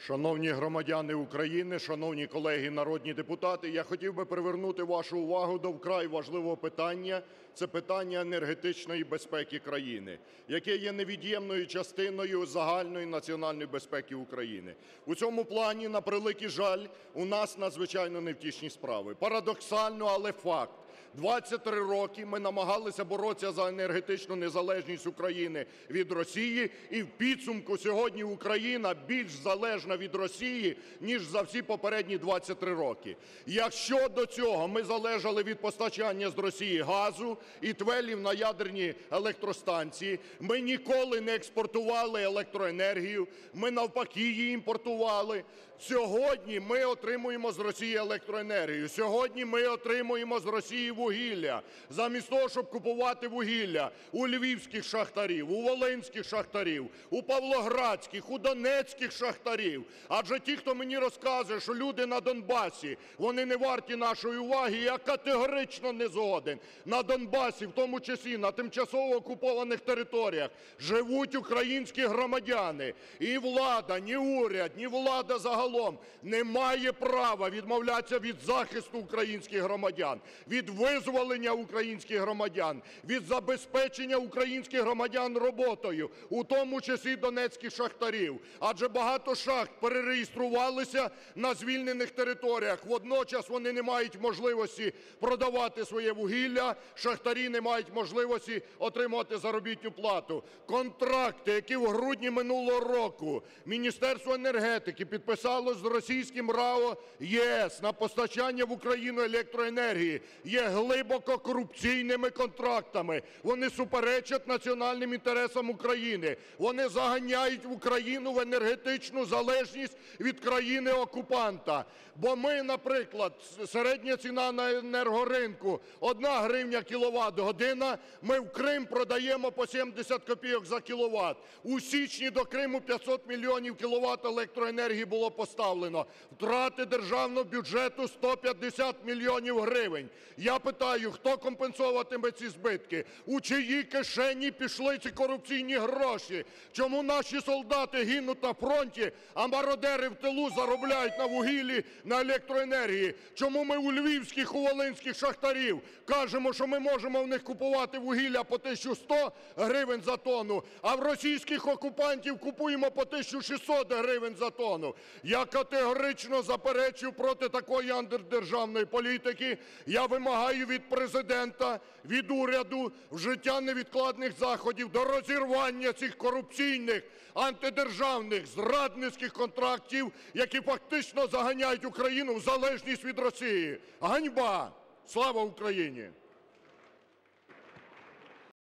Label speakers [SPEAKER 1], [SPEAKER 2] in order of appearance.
[SPEAKER 1] Шановні громадяни України, шановні колеги народні депутати, я хотів би привернути вашу увагу до вкрай важливого питання – це питання енергетичної безпеки країни, яке є невід'ємною частиною загальної національної безпеки України. У цьому плані, на превеликий жаль, у нас надзвичайно невтішні справи. Парадоксально, але факт: 23 роки ми намагалися боротися за енергетичну незалежність України від Росії, і в підсумку сьогодні Україна більш залежна від Росії, ніж за всі попередні 23 роки. Якщо до цього ми залежали від постачання з Росії газу і твелів на ядерні електростанції, ми ніколи не експортували електроенергію, ми навпаки її імпортували. Сьогодні ми отримуємо з Росії електроенергію, сьогодні ми отримуємо з Росії вугілля. Замість того, щоб купувати вугілля у львівських шахтарів, у волинських шахтарів, у павлоградських, у донецьких шахтарів. Адже ті, хто мені розказує, що люди на Донбасі, вони не варті нашої уваги, я категорично не згоден. На Донбасі, в тому числі на тимчасово окупованих територіях, живуть українські громадяни. І влада, ні уряд, ні влада загалом не має права відмовлятися від захисту українських громадян, від визволення українських громадян, від забезпечення українських громадян роботою, у тому числі донецьких шахтарів. Адже багато шахт перереєструвалися на звільнених територіях. Водночас вони не мають можливості продавати своє вугілля, шахтарі не мають можливості отримувати заробітну плату. Контракти, які в грудні минулого року Міністерство енергетики підписало з російським РАО ЄС на постачання в Україну електроенергії, є глибоко корупційними контрактами. Вони суперечать національним інтересам України. Вони заганяють Україну в енергетичну залежність від країни-окупанта. Бо ми, наприклад, середня ціна на енергоринку – 1 гривня кіловат-година, ми в Крим продаємо по 70 копійок за кіловат. У січні до Криму 500 мільйонів кіловат електроенергії було поставлено. Втрати державного бюджету – 150 мільйонів гривень. Я питаю, хто компенсовуватиме ці збитки? У чиї кишені пішли ці корупційні гроші? Чому наші солдати гинуть на фронті, а мародери в тилу заробляють на вугіллі, на електроенергії? Чому ми у львівських, у волинських шахтарів кажемо, що ми можемо в них купувати вугілля по 1100 гривень за тонну, а в російських окупантів купуємо по 1600 гривень за тонну? Я категорично заперечую проти такої антидержавної політики. Я вимагаю від Президента, від уряду вжиття невідкладних заходів до розірвання цих корупційних, антидержавних, зрадницьких контрактів, які фактично заганяють Україну в залежність від Росії. Ганьба! Слава Україні!